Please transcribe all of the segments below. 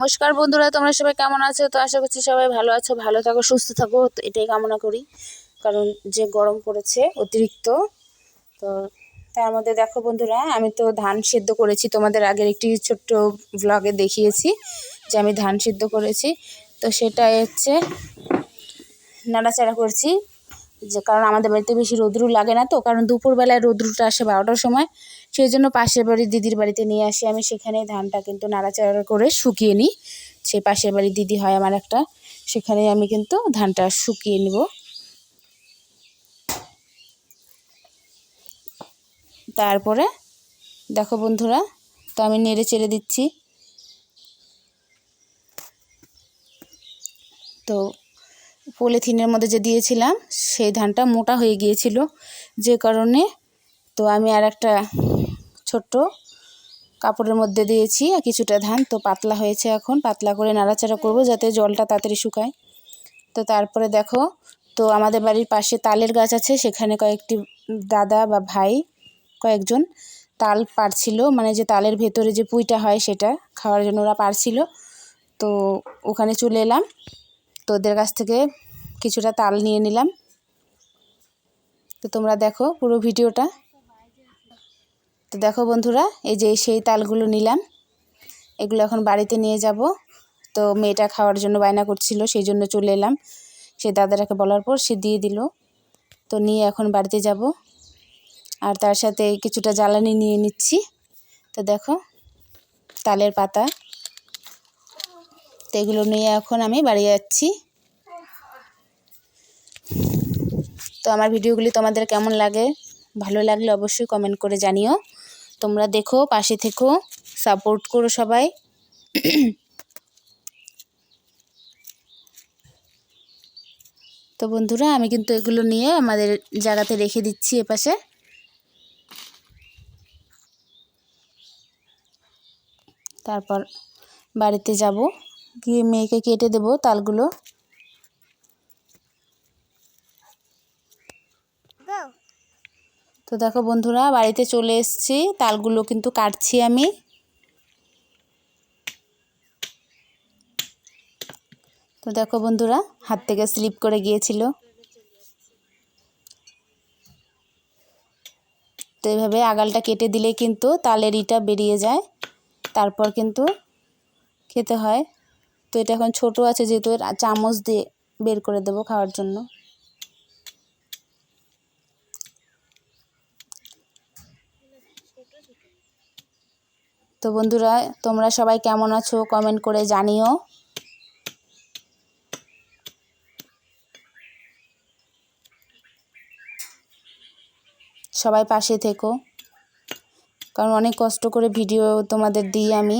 নমস্কার বন্ধুরা, তোমরা সবাই কেমন আছো? তো আশা করছি সবাই ভালো আছো, ভালো থাকো, সুস্থ থাকো, তো এটাই কামনা করি। কারণ যে গরম পড়েছে, অতিরিক্ত, তো তার মধ্যে দেখো বন্ধুরা, আমি তো ধান সিদ্ধ করেছি, তোমাদের আগের একটি ছোট্ট ব্লগে দেখিয়েছি যে আমি ধান সিদ্ধ করেছি। তো সেটা হচ্ছে, নাড়াচাড়া করছি। যে কারণ আমাদের বাড়িতে বেশি রোদ্রু লাগে না তো, কারণ দুপুরবেলায় রোদ্রুটা আসে বারোটার সময়। সেই জন্য পাশের বাড়ির দিদির বাড়িতে নিয়ে আসি আমি সেখানে ধানটা কিন্তু নাড়াচাড়া করে শুকিয়ে নিই। সেই পাশের বাড়ির দিদি হয় আমার একটা সেখানে আমি কিন্তু ধানটা শুকিয়ে নিব। তারপরে দেখো বন্ধুরা, তো আমি নেড়ে চেড়ে দিচ্ছি। তো পলিথিনের মধ্যে যে দিয়েছিলাম, সেই ধানটা মোটা হয়ে গিয়েছিল। যে কারণে তো আমি আর একটা ছোট্ট কাপড়ের মধ্যে দিয়েছি আর কিছুটা ধান। তো পাতলা হয়েছে এখন। পাতলা করে নাড়াচাড়া করব যাতে জলটা তাড়াতাড়ি শুকায়। তো তারপরে দেখো, তো আমাদের বাড়ির পাশে তালের গাছ আছে। সেখানে কয়েকটি দাদা বা ভাই কয়েকজন তাল পাড়ছিল মানে যে তালের ভেতরে যে পুঁইটা হয় সেটা খাওয়ার জন্য ওরা পারছিল। তো ওখানে চলে এলাম। তো ওদের কাছ থেকে কিছুটা তাল নিয়ে নিলাম। তো তোমরা দেখো পুরো ভিডিওটা। তো দেখো বন্ধুরা, এই যে সেই তালগুলো নিলাম। এগুলো এখন বাড়িতে নিয়ে যাব। তো মেয়েটা খাওয়ার জন্য বায়না করছিল, সেই জন্য চলে এলাম। সে দাদাটাকে বলার পর সে দিয়ে দিল। তো নিয়ে এখন বাড়িতে যাব। আর তার সাথে কিছুটা জ্বালানি নিয়ে নিচ্ছি। তো দেখো, তালের পাতা। তো এগুলো নিয়ে এখন আমি বাড়ি যাচ্ছি তো আমার ভিডিওগুলি তোমাদের কেমন লাগে? ভালো লাগলে অবশ্যই কমেন্ট করে জানিও। তোমরা দেখো, পাশে থেকো সাপোর্ট করো সবাই। তো বন্ধুরা, আমি কিন্তু এগুলো নিয়ে আমাদের জায়গাতে রেখে দিচ্ছি এপাশে। তারপর বাড়িতে যাব। গিয়ে মেয়েকে কেটে দেব তালগুলো। তো দেখো বন্ধুরা, বাড়িতে চলে এসেছি। তালগুলো কিন্তু কাটছি আমি। তো দেখো বন্ধুরা, হাত থেকে স্লিপ করে গিয়েছিল। তো এইভাবে আগালটা কেটে দিলে কিন্তু তালের ইটা বেরিয়ে যায়। তারপর কিন্তু খেতে হয়। তো এটা এখন ছোট আছে, যেহেতু চামচ দিয়ে বের করে দেবো খাওয়ার জন্য। তো বন্ধুরা তোমরা সবাই কেমন আছো কমেন্ট করে জানিও। সবাই পাশে থেকো। কারণ অনেক কষ্ট করে ভিডিও তোমাদের দিই আমি।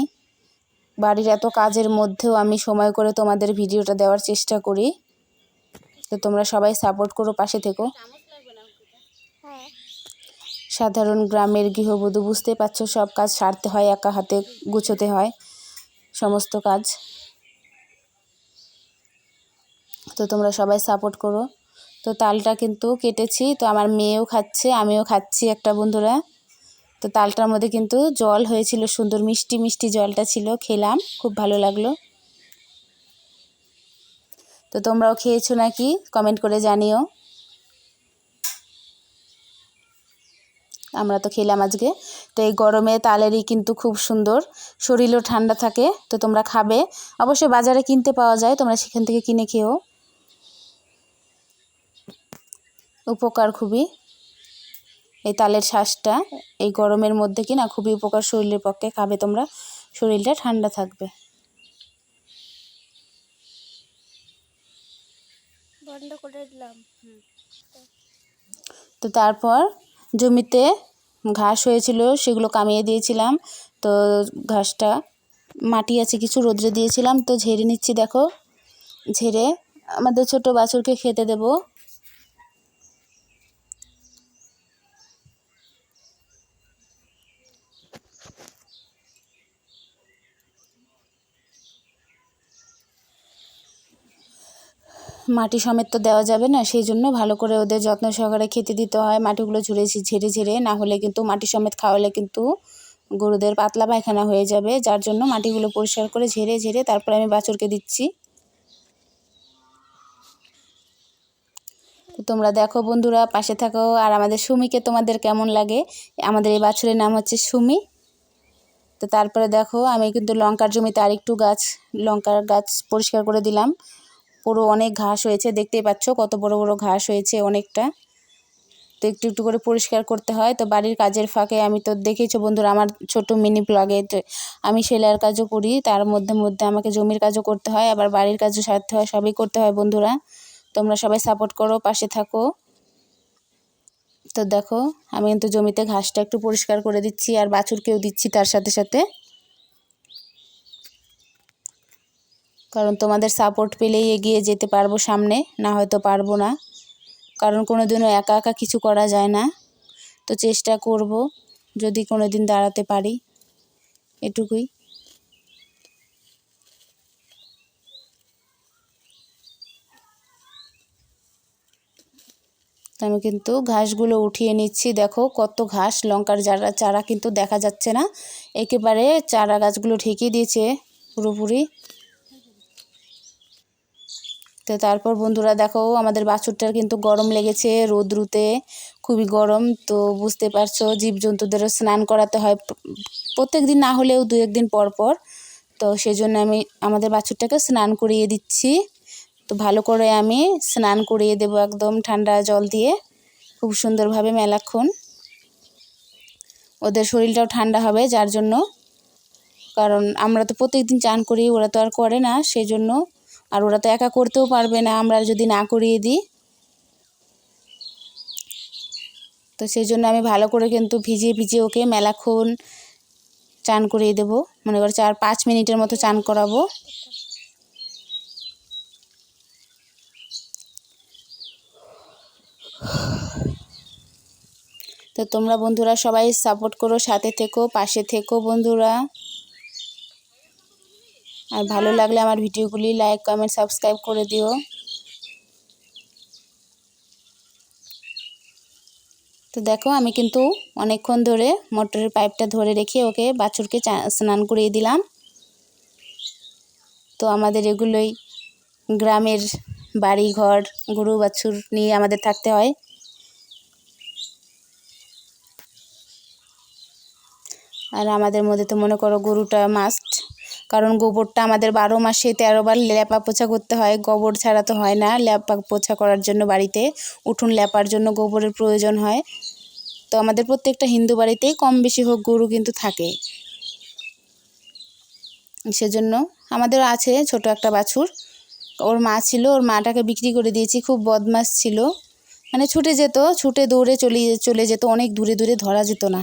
বাড়ির এত কাজের মধ্যেও আমি সময় করে তোমাদের ভিডিওটা দেওয়ার চেষ্টা করি। তো তোমরা সবাই সাপোর্ট করো পাশে থেকো। সাধারণ গ্রামের গৃহবধূ বুঝতে পারছ, সব কাজ সারতে হয়, একা হাতে গুছোতে হয়, সমস্ত কাজ। তো তোমরা সবাই সাপোর্ট করো। তো তালটা কিন্তু কেটেছি, তো আমার মেয়েও খাচ্ছে, আমিও খাচ্ছি একটা বন্ধুরা। তো তালটার মধ্যে কিন্তু জল হয়েছিল, সুন্দর মিষ্টি মিষ্টি জলটা ছিল, খেলাম, খুব ভালো লাগল। তো তোমরাও খেয়েছো নাকি? কমেন্ট করে জানিও। আমরা তো খেলাম আজকে। তো এই গরমে তালেরই কিন্তু খুব সুন্দর। শরীরও ঠান্ডা থাকে তো তোমরা খাবে। অবশ্যই বাজারে কিনতে পাওয়া যায় তোমরা সেখান থেকে কিনে খেও। উপকার খুবই। এই তালের শ্বাসটা এই গরমের মধ্যে কি না খুবই উপকার শরীরের পক্ষে খাবে তোমরা। শরীরটা ঠান্ডা থাকবে। বন্ধ করে দিলাম। তো তারপর জমিতে ঘাস হয়েছিল, সেগুলো কামিয়ে দিয়েছিলাম। তো ঘাসটা মাটি আছে কিছু, রোদ্রে দিয়েছিলাম। তো ঝেড়ে নিচ্ছি, দেখো। ঝেড়ে আমাদের ছোট বাছুরকে খেতে দেবো। মাটি সমেত তো দেওয়া যাবে না, সেই জন্য ভালো করে ওদের যত্ন সহকারে খেতে দিতে হয়, মাটিগুলো ঝুড়ে ঝেড়ে ঝেড়ে, না হলে কিন্তু মাটি সমেত খাওয়ালে কিন্তু গরুদের পাতলা পায়খানা হয়ে যাবে, যার জন্য মাটিগুলো পরিষ্কার করে ঝেড়ে ঝেড়ে তারপরে আমি বাছুরকে দিচ্ছি। তোমরা দেখো বন্ধুরা, পাশে থাকো, আর আমাদের সুমিকে তোমাদের কেমন লাগে? আমাদের এই বাছুরের নাম হচ্ছে সুমি। তো তারপরে দেখো, আমি কিন্তু লঙ্কার জমিতে আরেকটু গাছ, লঙ্কার গাছ পরিষ্কার করে দিলাম। পুরো অনেক ঘাস হয়েছে, দেখতেই পাচ্ছ কত বড় বড় ঘাস হয়েছে অনেকটা। তো একটু একটু করে পরিষ্কার করতে হয়। তো বাড়ির কাজের ফাঁকে আমি তো দেখেছ বন্ধুরা, আমার ছোট মিনি ব্লগে আমি সেলাইয়ের কাজও করি, তার মধ্যে মধ্যে আমাকে জমির কাজও করতে হয়, আবার বাড়ির কাজও সারতে হয়, সবই করতে হয় বন্ধুরা। তোমরা সবাই সাপোর্ট করো, পাশে থাকো। তো দেখো, আমি কিন্তু জমিতে ঘাসটা একটু পরিষ্কার করে দিচ্ছি, আর বাছুরকেও দিচ্ছি তার সাথে সাথে। কারণ তোমাদের সাপোর্ট পেলেই এগিয়ে যেতে পারব সামনে, না হয়তো পারব না। কারণ কোনো দিনও একা একা কিছু করা যায় না। তো চেষ্টা করব, যদি কোনো দিন দাঁড়াতে পারি। এটুকুই। আমি কিন্তু ঘাসগুলো উঠিয়ে নিচ্ছি, দেখো কত ঘাস। লঙ্কার চারা চারা কিন্তু দেখা যাচ্ছে না। একেবারে চারা গাছগুলো ঠেকিয়ে দিয়েছে পুরোপুরি। তো তারপর বন্ধুরা দেখো, আমাদের বাছুরটার কিন্তু গরম লেগেছে রোদ্রুতে, খুবই গরম। তো বুঝতে পারছ, জীবজন্তুদেরও স্নান করাতে হয় প্রত্যেক দিন না হলেও দু একদিন পর পর। তো সেজন্য আমি, আমাদের বাছুরটাকে স্নান করিয়ে দিচ্ছি। তো ভালো করে আমি স্নান করিয়ে দেবো একদম ঠান্ডা জল দিয়ে, খুব সুন্দরভাবে মেলাক্ষণ। ওদের শরীরটাও ঠান্ডা হবে যার জন্য। কারণ আমরা তো প্রত্যেকদিন চান করি, ওরা তো আর করে না সেই জন্য আর ওরা তো একা করতেও পারবে না, আমরা যদি না করিয়ে দিই। তো সেই জন্য আমি ভালো করে কিন্তু ভিজিয়ে ভিজিয়ে ওকে মেলাক্ষণ চান করিয়ে দেবো। মনে করো চার পাঁচ মিনিটের মতো চান করাবো। তো তোমরা বন্ধুরা সবাই সাপোর্ট করো, সাথে থেকো, পাশে থেকো বন্ধুরা। আর ভালো লাগলে আমার ভিডিওগুলি লাইক কমেন্ট সাবস্ক্রাইব করে দিও। তো দেখো, আমি কিন্তু অনেকক্ষণ ধরে মোটরের পাইপটা ধরে রেখে ওকে বাছুরকে স্নান করিয়ে দিলাম। তো আমাদের এগুলোই গ্রামের বাড়ি, ঘর, গরু, বাছুর নিয়ে আমাদের থাকতে হয়। আর আমাদের মধ্যে তো মনে করো গরুটা মাস্ট কারণ গোবরটা আমাদের বারো মাসে তেরো বার ল্যাপা পোছা করতে হয়। গোবর ছাড়া তো হয় না ল্যাপা পোছা করার জন্য বাড়িতে। উঠুন ল্যাপার জন্য গোবরের প্রয়োজন হয়। তো আমাদের প্রত্যেকটা হিন্দু বাড়িতেই কম বেশি হোক গরু কিন্তু থাকে। সেজন্য আমাদের আছে ছোট একটা বাছুর। ওর মা ছিল, ওর মাটাকে বিক্রি করে দিয়েছি, খুব বদমাস ছিল। মানে ছুটে যেত, ছুটে দৌড়ে চলে চলে যেত, অনেক দূরে দূরে ধরা যেত না।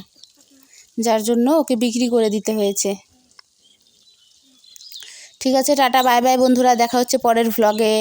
যার জন্য ওকে বিক্রি করে দিতে হয়েছে। ঠিক আছে টাটা বাই বাই বন্ধুরা দেখা হচ্ছে পরের ভ্লগে